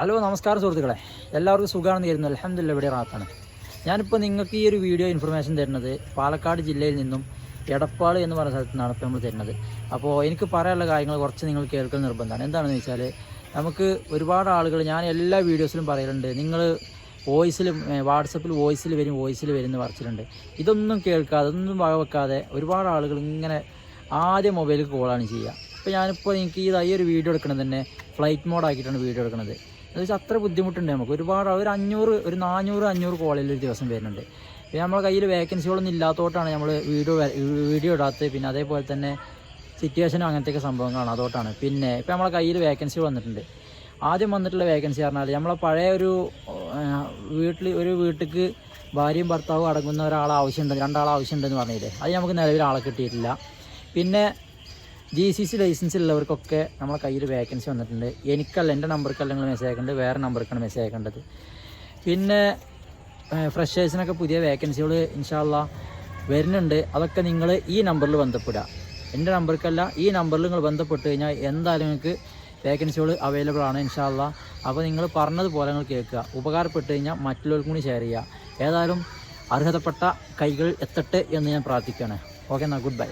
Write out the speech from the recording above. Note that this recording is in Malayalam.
ഹലോ നമസ്കാരം സുഹൃത്തുക്കളെ. എല്ലാവർക്കും സുഖമാണെന്ന് കരുതുന്നു. അലഹമില്ല ഇവിടെ റാത്താണ്. ഞാനിപ്പോൾ നിങ്ങൾക്ക് ഈ ഒരു വീഡിയോ ഇൻഫർമേഷൻ തരുന്നത് പാലക്കാട് ജില്ലയിൽ നിന്നും എടപ്പാൾ എന്ന് പറയുന്ന സ്ഥലത്ത് നിന്നാണ് ഇപ്പോൾ നമ്മൾ തരുന്നത്. അപ്പോൾ എനിക്ക് പറയാനുള്ള കാര്യങ്ങൾ കുറച്ച് നിങ്ങൾ കേൾക്കൽ നിർബന്ധമാണ്. എന്താണെന്ന് വെച്ചാൽ നമുക്ക് ഒരുപാട് ആളുകൾ ഞാൻ എല്ലാ വീഡിയോസിലും പറയലുണ്ട്. നിങ്ങൾ വോയിസിൽ വാട്സപ്പിൽ വോയിസിൽ വരും വോയിസിൽ വരും എന്ന് പറച്ചിലുണ്ട് ഇതൊന്നും കേൾക്കാതെ ഒന്നും വകവെക്കാതെ ഒരുപാട് ആളുകൾ ഇങ്ങനെ ആദ്യം മൊബൈലിൽ കോളാണ് ചെയ്യുക. അപ്പോൾ ഞാനിപ്പോൾ എനിക്ക് ഈ ഒരു വീഡിയോ എടുക്കണത് തന്നെ ഫ്ലൈറ്റ് മോഡാക്കിയിട്ടാണ് വീഡിയോ എടുക്കുന്നത് എന്ന് വെച്ചാൽ അത്ര ബുദ്ധിമുട്ടുണ്ട് നമുക്ക്. ഒരുപാട് ഒരു അഞ്ഞൂറ് ഒരു നാനൂറ് അഞ്ഞൂറ് കോളേജിൽ ഒരു ദിവസം വരുന്നുണ്ട്. പിന്നെ നമ്മളെ കയ്യിൽ വേക്കൻസികളൊന്നും ഇല്ലാത്തതുകൊണ്ടാണ് നമ്മൾ വീഡിയോ വീഡിയോ ഇടാത്തത്. പിന്നെ അതേപോലെ തന്നെ സിറ്റുവേഷനും അങ്ങനത്തെയൊക്കെ സംഭവങ്ങളാണ് അതുകൊണ്ടാണ് പിന്നെ ഇപ്പോൾ നമ്മളെ കയ്യിൽ വേക്കൻസി വന്നിട്ടുണ്ട്. ആദ്യം വന്നിട്ടുള്ള വേക്കൻസി പറഞ്ഞാൽ നമ്മളെ പഴയ ഒരു വീട്ടിൽ ഒരു വീട്ടിലേക്ക് ഭാര്യയും ഭർത്താവും അടങ്ങുന്ന ഒരാൾ ആവശ്യമുണ്ട് രണ്ടാൾ ആവശ്യമുണ്ടെന്ന് പറഞ്ഞില്ലേ? അത് നമുക്ക് നിലവിൽ ആളെ കിട്ടിയിട്ടില്ല. പിന്നെ ജി സി സി ലൈസൻസ് ഉള്ളവർക്കൊക്കെ നമ്മളെ കയ്യിൽ വേക്കൻസി വന്നിട്ടുണ്ട്. എനിക്കല്ല എന്റെ നമ്പർക്കല്ല നിങ്ങൾ മെസ്സേജ് അയക്കേണ്ടത്. വേറെ നമ്പർക്കാണ് മെസ്സേജ് അയക്കേണ്ടത്. പിന്നെ ഫ്രഷേഴ്സിനൊക്കെ പുതിയ വേക്കൻസികൾ ഇൻഷാല്ല വരുന്നുണ്ട്. അതൊക്കെ നിങ്ങൾ ഈ നമ്പറിൽ ബന്ധപ്പെടുക. എന്റെ നമ്പർക്കല്ല ഈ നമ്പറിൽ നിങ്ങൾ ബന്ധപ്പെട്ട് കഴിഞ്ഞാൽ എന്തായാലും നിങ്ങൾക്ക് വേക്കൻസികൾ അവൈലബിൾ ആണ് ഇൻഷാല്ല അപ്പോൾ നിങ്ങൾ പറഞ്ഞതുപോലെ നിങ്ങൾ കേൾക്കുക. ഉപകാരപ്പെട്ട് കഴിഞ്ഞാൽ മറ്റുള്ളവർക്കും കൂടി ഷെയർ ചെയ്യുക. ഏതായാലും അർഹതപ്പെട്ട കൈകൾ എത്തട്ടെ എന്ന് ഞാൻ പ്രാർത്ഥിക്കുകയാണ്. ഓക്കെ എന്നാൽ ഗുഡ് ബൈ